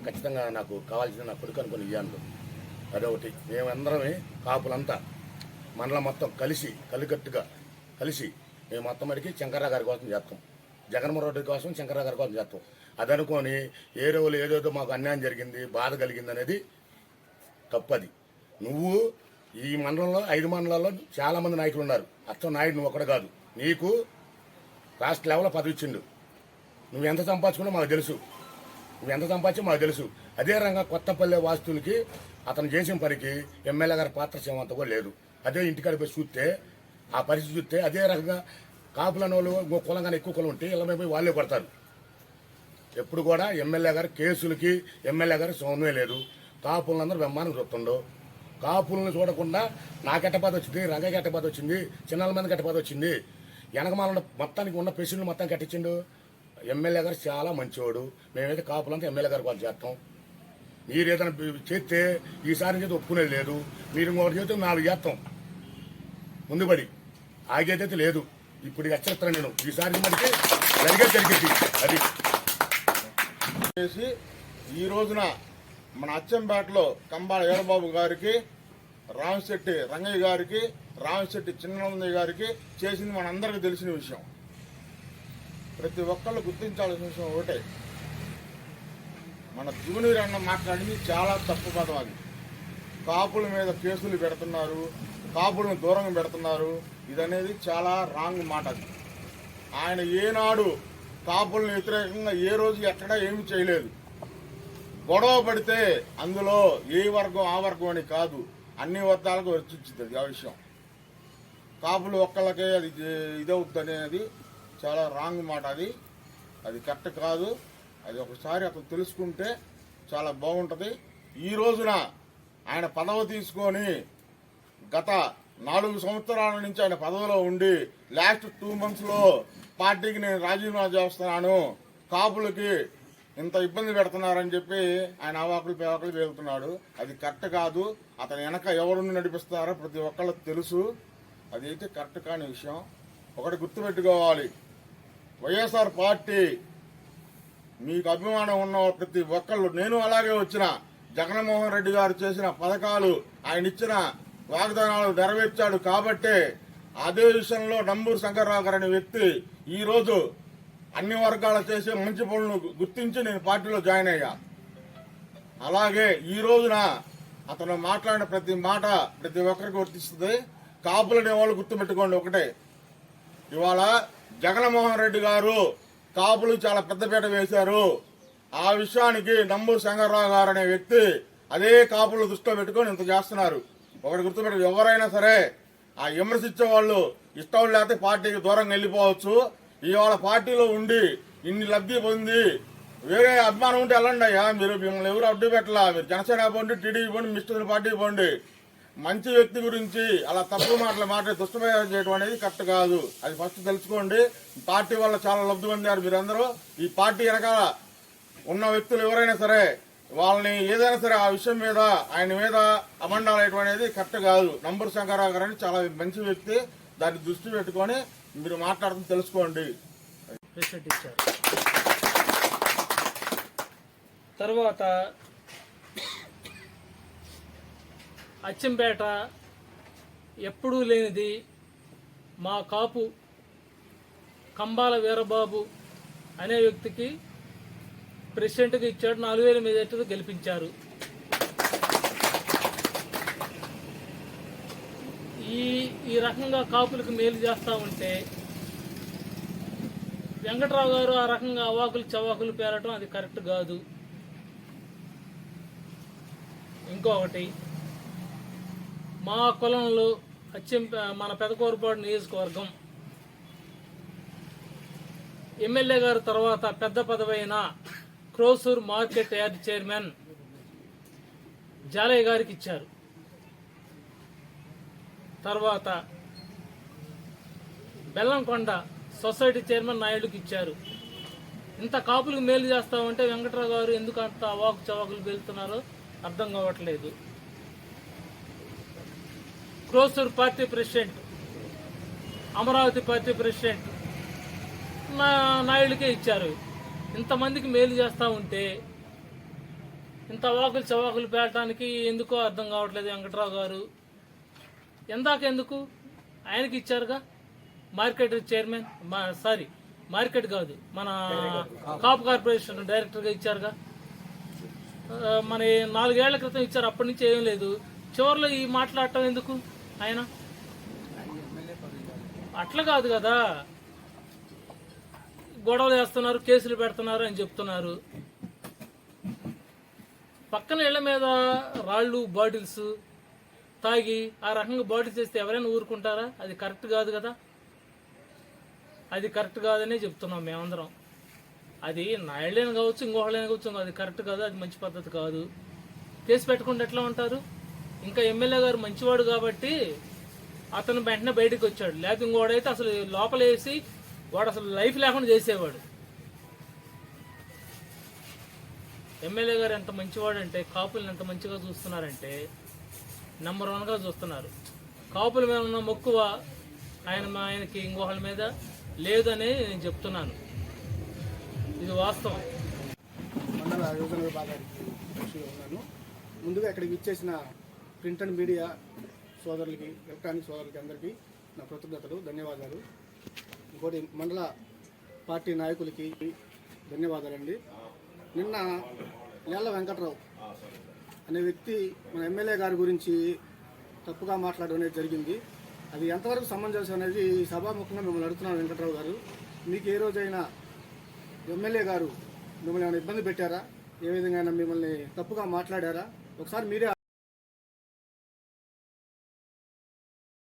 ఖచ్చితంగా నాకు కావాల్సిన నా కొడుకు అనుకుని ఇయ్యాను. అదొకటి. మేమందరమే కాపులంతా మండలం మొత్తం కలిసి కలికట్టుగా కలిసి మేము మొత్తం మడికి శంకర్రావు గారి కోసం చేస్తాం. జగన్మోహన్ రెడ్డి కోసం శంకర్రావు గారి కోసం చేస్తాం. అదనుకొని ఏ రోజులు ఏదేదో మాకు అన్యాయం జరిగింది బాధ కలిగింది అనేది తప్పది. నువ్వు ఈ మండలంలో ఐదు మండలాల్లో చాలా మంది నాయకులు ఉన్నారు. అచ్చం నాయుడు నువ్వు ఒకడు కాదు. నీకు రాష్ట్ర లెవెల్లో పదవి ఇచ్చిండు. నువ్వు ఎంత సంపాదించుకున్నా మాకు తెలుసు. నువ్వు ఎంత సంపాదించో మాకు తెలుసు. అదే రంగా కొత్తపల్లె వాస్తులకి అతను చేసిన పనికి ఎమ్మెల్యే గారి పాత్ర సేవంత కూడా లేదు. అదే ఇంటికాడ పోయి చూస్తే ఆ పరిస్థితి చూస్తే అదే రకంగా కాపులన్న వాళ్ళు కులంగానే ఎక్కువ కులం ఉంటే ఇలా పోయి వాళ్ళే కొడతారు ఎప్పుడు కూడా ఎమ్మెల్యే గారి కేసులకి ఎమ్మెల్యే గారు సౌమ్యం లేదు. కాపులందరూ బ్రహ్మాండం చూస్తుండో కాపులను చూడకుండా నా గట్టపాత వచ్చింది రంగయ్య గట్టపాత వచ్చింది చిన్నల మీద గట్టపాత వచ్చింది? వెనకమాల ఉన్న మొత్తానికి ఉన్న పెసిళ్ళు మొత్తం కట్టించిండు ఎమ్మెల్యే గారు చాలా మంచివాడు. మేమైతే కాపులంతా ఎమ్మెల్యే గారు వాళ్ళు చేస్తాం. మీరు ఏదైనా చేస్తే ఈసారి చేతి ఒప్పుకునేది లేదు. మీరు ఇంకొకటి చేస్తే నాలుగు చేస్తాం. ముందుబడి ఆగేదైతే లేదు. ఇప్పుడు హెచ్చరిస్తాను నేను. ఈసారి మనకి జరిగే జరిగింది. అది. చేసి ఈ రోజున మన అచ్చంపేటలో కంబాల వీరబాబు గారికి రామశెట్టి రంగయ్య గారికి రామశెట్టి చిన్ననందయ్య గారికి చేసింది మనందరికీ తెలిసిన విషయం. ప్రతి ఒక్కళ్ళు గుర్తించాల్సిన విషయం ఒకటే. మన జూనియర్ అన్న మాట్లాడింది చాలా తప్పు పదం అది. కాపుల మీద కేసులు పెడుతున్నారు కాపులను దూరంగా పెడుతున్నారు ఇదనేది చాలా రాంగ్ మాట అది. ఆయన ఏనాడు కాపులను వ్యతిరేకంగా ఏ రోజు ఎక్కడా ఏమి చేయలేదు. గొడవ పడితే అందులో ఏ వర్గం ఆ వర్గం అని కాదు. అన్ని వర్గాలకు వర్తించుతుంది ఆ విషయం. కాపులు ఒక్కళ్ళకే అది ఇదవుతుంది అనేది చాలా రాంగ్ మాట అది. అది కరెక్ట్ కాదు. అది ఒకసారి అతను తెలుసుకుంటే చాలా బాగుంటుంది. ఈ రోజున ఆయన పదవి తీసుకొని గత నాలుగు సంవత్సరాల నుంచి ఆయన పదవిలో ఉండి లాస్ట్ టూ మంత్స్లో పార్టీకి నేను రాజీనామా చేస్తున్నాను. కాపులకి ఇంత ఇబ్బంది పెడుతున్నారని చెప్పి ఆయన అవాకులు పేవాకులు వెళ్తున్నాడు అది కరెక్ట్ కాదు. అతని వెనక ఎవరుని నడిపిస్తారో ప్రతి ఒక్కళ్ళకి తెలుసు. అది అయితే కరెక్ట్ కాని విషయం. ఒకటి గుర్తుపెట్టుకోవాలి. వైఎస్ఆర్ పార్టీ మీకు అభిమానం ఉన్న ప్రతి ఒక్కళ్ళు నేను అలాగే వచ్చిన జగన్మోహన్ రెడ్డి గారు చేసిన పథకాలు ఆయన ఇచ్చిన వాగ్దానాలు నెరవేర్చాడు కాబట్టే అదే విషయంలో నంబూరు శంకర్రావు గారు అనే వ్యక్తి ఈరోజు అన్ని వర్గాలు చేసే మంచి పనులను గుర్తించి నేను పార్టీలో జాయిన్ అయ్యా. అలాగే ఈ రోజున అతను మాట్లాడిన ప్రతి మాట ప్రతి ఒక్కరికి వర్తిస్తుంది. కాపులనే వాళ్ళు గుర్తుపెట్టుకోండి ఒకటే. ఇవాళ జగన్మోహన్ రెడ్డి గారు కాపులు చాలా పెద్దపీట వేశారు. ఆ విషయానికి నంబూరు శంకర్రావు గారు అనే వ్యక్తి అదే కాపులు దృష్టిలో పెట్టుకొని ఇంత చేస్తున్నారు. ఒకటి గుర్తుపెట్టు ఎవరైనా సరే ఆ విమర్శించే వాళ్ళు ఇష్టం లేకపోతే పార్టీకి దూరంగా వెళ్ళిపోవచ్చు. ఇవాళ పార్టీలో ఉండి ఇన్ని లబ్ధి పొంది వేరే అభిమానం ఉంటే వెళ్ళండి అయ్యా. మీరు మిమ్మల్ని ఎవరు అడ్డు పెట్టలా మీరు జనసేన పోండి టీడీపీ పోండి మిస్టర్ పార్టీ పోండి. మంచి వ్యక్తి గురించి అలా తప్పు మాటలు మాట్లాడి దుష్టమయం చేయడం అనేది కరెక్ట్ కాదు. అది ఫస్ట్ తెలుసుకోండి. పార్టీ వల్ల చాలా లబ్ధి పొందారు మీరందరూ. ఈ పార్టీ వెనకాల ఉన్న వ్యక్తులు ఎవరైనా సరే వాళ్ళని ఏదైనా సరే ఆ విషయం మీద ఆయన మీద అమండాలు అనేది కరెక్ట్ కాదు. నంబర్ శంకరరావు గారు అని చాలా మంచి వ్యక్తి. దాన్ని దృష్టి పెట్టుకొని మీరు మాట్లాడుతూ తెలుసుకోండి. తర్వాత అచ్చంపేట ఎప్పుడూ లేనిది మా కాపు కంబాల వీరబాబు అనే వ్యక్తికి ప్రెసిడెంట్గా ఇచ్చాడు నాలుగు వేల మెజార్టీతో గెలిపించారు. ఈ ఈ రకంగా కాపులకు మేలు చేస్తూ ఉంటే వెంకట్రావు గారు ఆ రకంగా అవాకులు చవాకులు పేరటం అది కరెక్ట్ కాదు. ఇంకొకటి మా కులంలో అచ్చం మన పెదకూరపాడు నియోజకవర్గం ఎమ్మెల్యే గారు తర్వాత పెద్ద పదవైన Krosur market yard chairman Jalaiah గారికి ఇచ్చారు. తర్వాత బెల్లంకొండ సొసైటీ చైర్మన్ నాయుడుకి ఇచ్చారు. ఇంత కాపులకు మేలు చేస్తామంటే వెంకట్రావు గారు ఎందుకు అంత అవాకు చవాకులు వెళ్తున్నారో అర్థం కావట్లేదు. Krosur party president Amaravati party president నా నాయుడికే ఇచ్చారు. ఇంతమందికి మేలు చేస్తూ ఉంటే ఇంత వాకులు చవాకులు పెట్టడానికి ఎందుకో అర్థం కావట్లేదు వెంకట్రావు గారు. ఎందాక ఎందుకు? ఆయనకి ఇచ్చారుగా? మార్కెట్ చైర్మన్ మా సారీ మార్కెట్ కాదు మన కాపు కార్పొరేషన్ డైరెక్టర్గా ఇచ్చారుగా. మన నాలుగేళ్ళ క్రితం ఇచ్చారు అప్పటి నుంచి ఏం లేదు. చివరిలో ఈ మాట్లాడటం ఎందుకు? ఆయన? అట్లా కాదు కదా. గొడవలు వేస్తున్నారు కేసులు పెడుతున్నారు అని చెప్తున్నారు. పక్కన ఇళ్ళ మీద రాళ్ళు బాటిల్స్ తాగి ఆ రకంగా బాటిల్స్ వేస్తే ఎవరైనా ఊరుకుంటారా? అది కరెక్ట్ కాదు కదా. అది కరెక్ట్ కాదనే చెప్తున్నాం మేమందరం. అది నాయుళ్ళైనా కావచ్చు ఇంకొకళ్ళైనా కావచ్చు అది కరెక్ట్ కాదు అది మంచి పద్ధతి కాదు. కేసు పెట్టకుండా ఎట్లా ఉంటారు? ఇంకా ఎమ్మెల్యే గారు మంచివాడు కాబట్టి అతను వెంటనే బయటకు వచ్చాడు. లేకపోతే ఇంకోడైతే అసలు లోపల వేసి వాడు అసలు లైఫ్ లేకుండా చేసేవాడు. ఎమ్మెల్యే గారు ఎంత మంచివాడు అంటే ఎంత మంచిగా చూస్తున్నారంటే నెంబర్ వన్గా చూస్తున్నారు. కాపుల మీద ఉన్న మక్కువ ఆయన మా ఆయనకి ఇంకోహల మీద లేదని నేను చెప్తున్నాను. ఇది వాస్తవం. మండల యోజన విభాగానికి ముందుగా ఇక్కడికి ఇచ్చేసిన ప్రింట్ అండ్ మీడియా సోదరులకి ఎలక్ట్రానిక్ సోదరులకి అందరికీ నా కృతజ్ఞతలు ధన్యవాదాలు. ఇంకోటి మండల పార్టీ నాయకులకి ధన్యవాదాలండి. నిన్న నేల వెంకట్రావు అనే వ్యక్తి మన ఎమ్మెల్యే గారి గురించి తప్పుగా మాట్లాడడం అనేది జరిగింది. అది ఎంతవరకు సమంజసం అనేది సభాముఖంగా మిమ్మల్ని అడుగుతున్నాను వెంకట్రావు గారు. మీకు ఏ రోజైనా ఎమ్మెల్యే గారు మిమ్మల్ని ఏమైనా ఇబ్బంది పెట్టారా? ఏ విధంగా మిమ్మల్ని తప్పుగా మాట్లాడారా? ఒకసారి మీరే